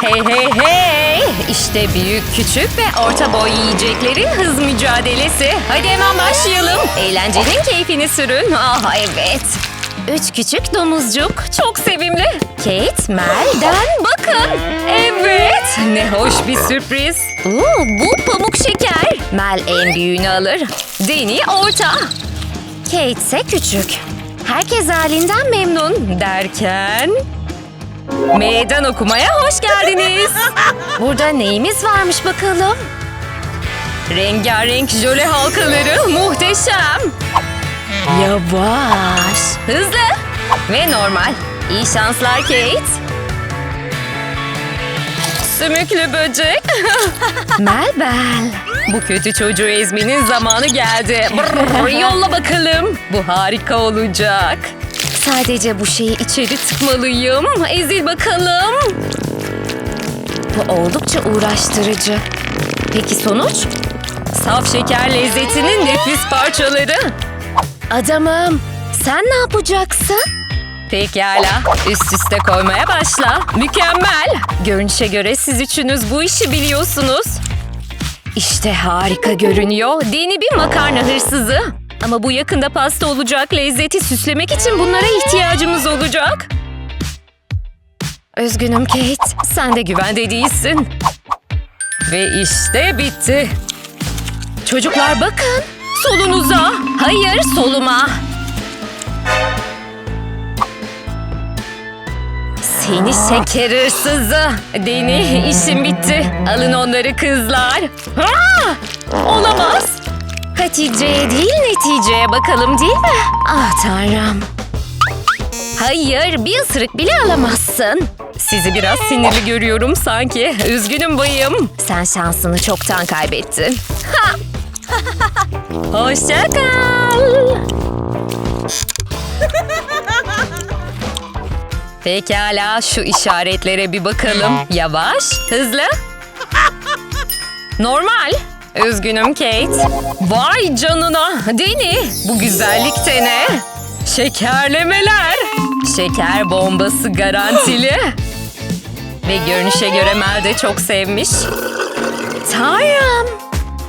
Hey hey hey! İşte büyük, küçük ve orta boy yiyeceklerin hız mücadelesi. Hadi hemen başlayalım. Eğlencenin keyfini sürün. Ah evet. Üç küçük domuzcuk. Çok sevimli. Kate, Mel'den bakın. Evet. Ne hoş bir sürpriz. Oo, bu pamuk şeker. Mel en büyüğünü alır. Deni orta. Kate ise küçük. Herkes halinden memnun derken... Meydan okumaya hoş geldiniz. Burada neyimiz varmış bakalım? Rengarenk jöle halkaları muhteşem. Yavaş. Hızlı. Ve normal. İyi şanslar Kate. Sümüklü böcek. Melbel. Bu kötü çocuğu ezmenin zamanı geldi. Brrr, yolla bakalım. Bu harika olacak. Sadece bu şeyi içeri tıkmalıyım. Ezil bakalım. Bu oldukça uğraştırıcı. Peki sonuç? Saf şeker lezzetinin nefis parçaları. Adamım, sen ne yapacaksın? Pekala, üst üste koymaya başla. Mükemmel. Görünüşe göre siz üçünüz bu işi biliyorsunuz. İşte harika görünüyor. Deni bir makarna hırsızı. Ama bu yakında pasta olacak lezzeti süslemek için bunlara ihtiyacımız olacak. Üzgünüm Kate, sen de güvende değilsin. Ve işte bitti. Çocuklar bakın, solunuza. Hayır, soluma. Seni şeker hırsızı. Deni, işim bitti. Alın onları kızlar. Ha! Olamaz. Hatice'ye değil neticeye bakalım değil mi? Ah tanrım. Hayır bir ısırık bile alamazsın. Sizi biraz sinirli görüyorum sanki. Üzgünüm bayım. Sen şansını çoktan kaybettin. Ha! Hoşça kal. Pekala şu işaretlere bir bakalım. Yavaş, hızlı. Normal. Üzgünüm Kate. Vay canına. Deni. Bu güzellik de ne? Şekerlemeler. Şeker bombası garantili. Ve görünüşe göre Mel de çok sevmiş. Tanrım.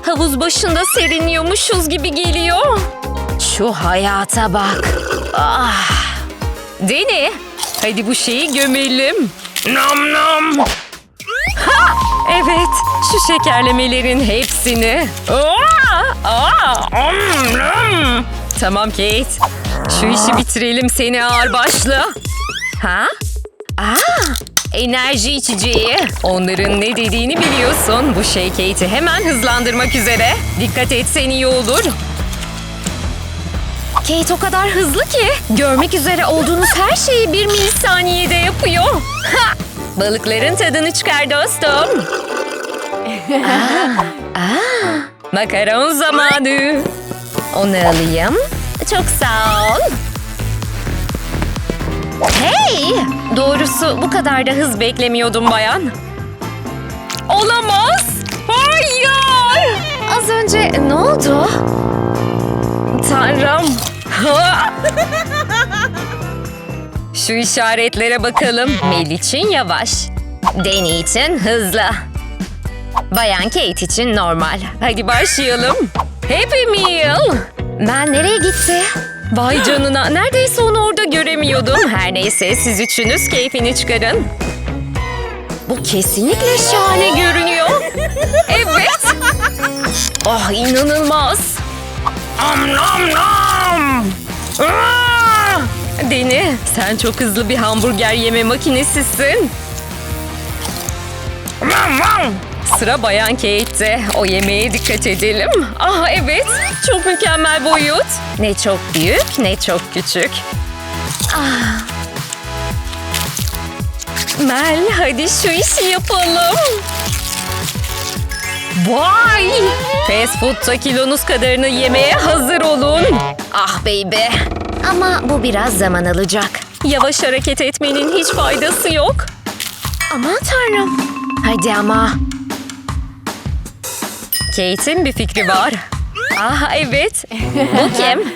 Havuz başında serinliyormuşuz gibi geliyor. Şu hayata bak. Ah. Deni. Hadi bu şeyi gömelim. Nam nam. Evet, şu şekerlemelerin hepsini. Aa! Aa! Om, nam. Tamam Kate. Şu işi bitirelim seni ağır başlı. Ha? Aa! Enerji içeceği. Onların ne dediğini biliyorsun. Bu şey Kate'i hemen hızlandırmak üzere. Dikkat etsen iyi olur. Kate o kadar hızlı ki görmek üzere olduğunuz her şeyi bir milisaniyede yapıyor. Ha! Balıkların tadını çıkar dostum. aa, aa, makaron zamanı. Onu alayım. Çok sağ ol. Hey! Doğrusu bu kadar da hız beklemiyordum bayan. Olamaz. Hayır. Az önce ne oldu? Tanrım. Şu işaretlere bakalım. Mel için yavaş. Deni için hızlı. Bayan Kate için normal. Hadi başlayalım. Happy Meal. Ben nereye gitti? Vay canına. Neredeyse onu orada göremiyordum. Her neyse siz üçünüz keyfini çıkarın. Bu kesinlikle şahane görünüyor. Evet. Oh inanılmaz. Am nam nam. Aa! Deni, sen çok hızlı bir hamburger yeme makinesisin. Sıra Bayan Kate'te. O yemeğe dikkat edelim. Ah evet, çok mükemmel boyut. Ne çok büyük, ne çok küçük. Ah. Mel, hadi şu işi yapalım. Vay! Fast food'ta kilonuz kadarını yemeye hazır olun. Ah baby. Ama bu biraz zaman alacak. Yavaş hareket etmenin hiç faydası yok. Aman tanrım. Hadi ama. Kate'in bir fikri var. Ah evet. Bu kim?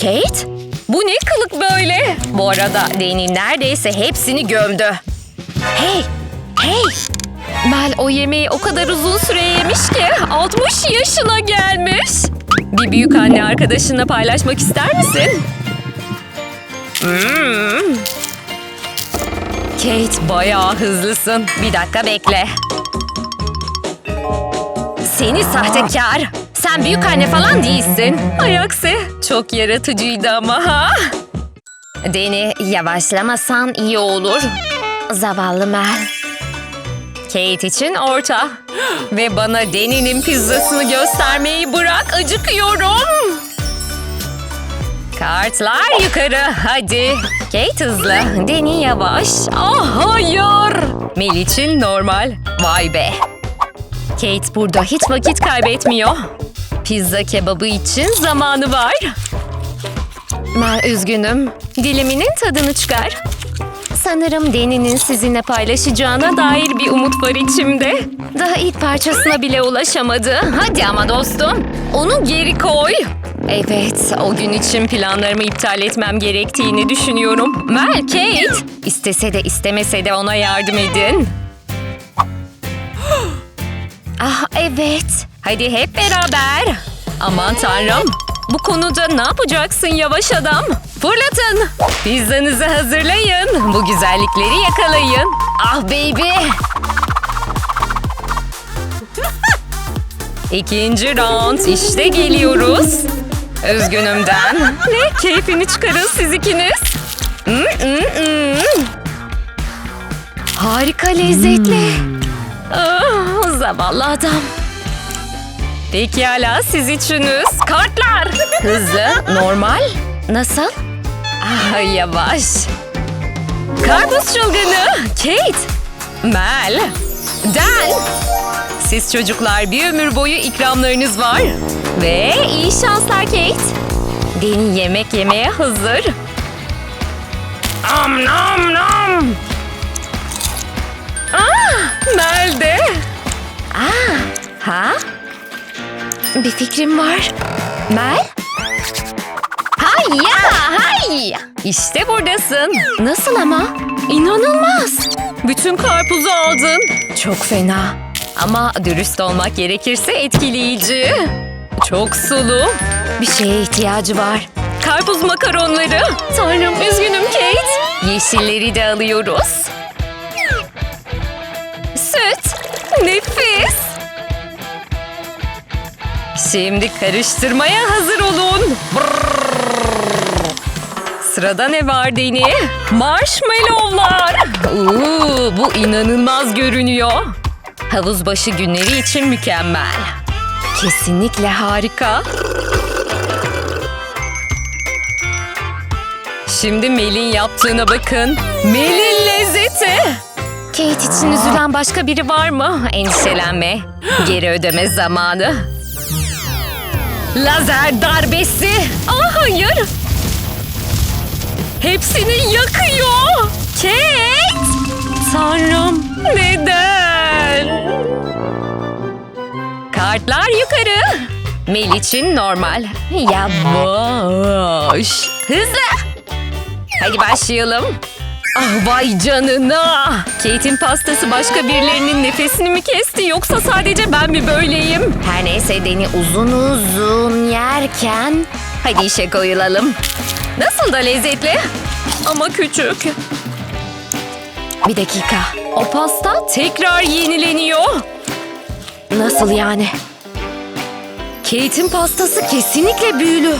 Kate? Bu ne kılık böyle? Bu arada Deni neredeyse hepsini gömdü. Hey! Hey! Mel o yemeği o kadar uzun süre yemiş ki 60 yaşına gelmiş. Bir büyük anne arkadaşınla paylaşmak ister misin? Hmm. Kate bayağı hızlısın. Bir dakika bekle. Seni sahtekar. Sen büyük anne falan değilsin. Ay aksi. Çok yaratıcıydı ama ha. Deni yavaşlamasan iyi olur. Zavallı Mel. Kate için orta. Ve bana Deni'nin pizzasını göstermeyi bırak acıkıyorum. Kartlar yukarı hadi. Kate hızlı. Deni yavaş. Ah hayır. Mel için normal. Vay be. Kate burada hiç vakit kaybetmiyor. Pizza kebabı için zamanı var. Mel üzgünüm. Diliminin tadını çıkar. Sanırım Deni'nin sizinle paylaşacağına dair bir umut var içimde. Daha ilk parçasına bile ulaşamadı. Hadi ama dostum. Onu geri koy. Evet, o gün için planlarımı iptal etmem gerektiğini düşünüyorum. Mel, Kate. İstese de istemese de ona yardım edin. Ah evet. Hadi hep beraber. Aman tanrım. Bu konuda ne yapacaksın yavaş adam? Fırlatın. Pizzanızı hazırlayın. Bu güzellikleri yakalayın. Ah baby. İkinci round. İşte geliyoruz. Üzgünümden. Ne? Keyfini çıkarın siz ikiniz. Mm, mm, mm. Harika lezzetli. Ah, zavallı adam. Pekala siz üçünüz. Kartlar. Hızlı, normal. Nasıl? Ah, yavaş. Karpuz çılgını. Kate. Mel. Dan. Siz çocuklar bir ömür boyu ikramlarınız var. Ve iyi şanslar Kate. Deni yemek yemeye hazır. Am nam nam. Ah, nerede? Ah, ha? Bir fikrim var. Mel? Hayya, hay. İşte buradasın. Nasıl ama? İnanılmaz. Bütün karpuzu aldın. Çok fena. Ama dürüst olmak gerekirse etkileyici. Çok sulu. Bir şeye ihtiyacı var. Karpuz makaronları. Tanrım üzgünüm Kate. Yeşilleri de alıyoruz. Süt. Nefis. Şimdi karıştırmaya hazır olun. Sırada ne var Deni? Marshmallowlar. Oo, bu inanılmaz görünüyor. Havuz başı günleri için mükemmel. Kesinlikle harika. Şimdi Mel'in yaptığına bakın. Mel'in lezzeti. Kate için üzülen başka biri var mı? Endişelenme. Geri ödeme zamanı. Lazer darbesi. Aa hayır. Hepsini yakıyor. Kate. Tanrım neden? Kartlar yukarı. Mel için normal. Yavaş. Hızlı. Hadi başlayalım. Ah vay canına. Kate'in pastası başka birilerinin nefesini mi kesti yoksa sadece ben mi böyleyim? Her neyse Deni uzun uzun yerken hadi işe koyulalım. Nasıl da lezzetli ama küçük. Bir dakika. O pasta tekrar yenileniyor. Nasıl yani? Kate'in pastası kesinlikle büyülü.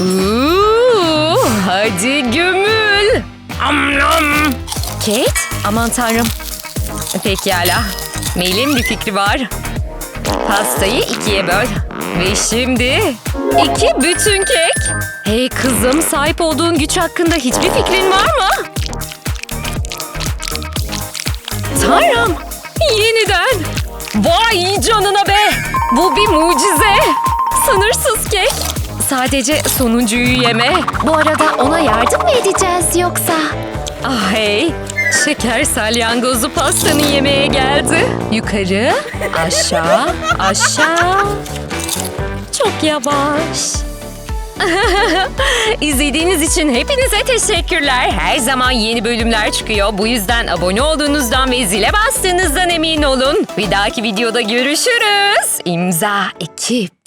Uuu, hadi gömül. Amlam. Kate, aman tanrım. Pekala. Mel'in bir fikri var. Pastayı ikiye böl. Ve şimdi iki bütün kek. Hey kızım, sahip olduğun güç hakkında hiçbir fikrin var mı? Tanrım, yeniden. Vay canına be. Bu bir mucize. Sınırsız kek. Sadece sonuncuyu yeme. Bu arada ona yardım mı edeceğiz yoksa? Ah hey, şeker salyangozu pastanı yemeye geldi. Yukarı, aşağı, aşağı. Çok yavaş. İzlediğiniz için hepinize teşekkürler. Her zaman yeni bölümler çıkıyor. Bu yüzden abone olduğunuzdan ve zile bastığınızdan emin olun. Bir dahaki videoda görüşürüz. İmza ekip.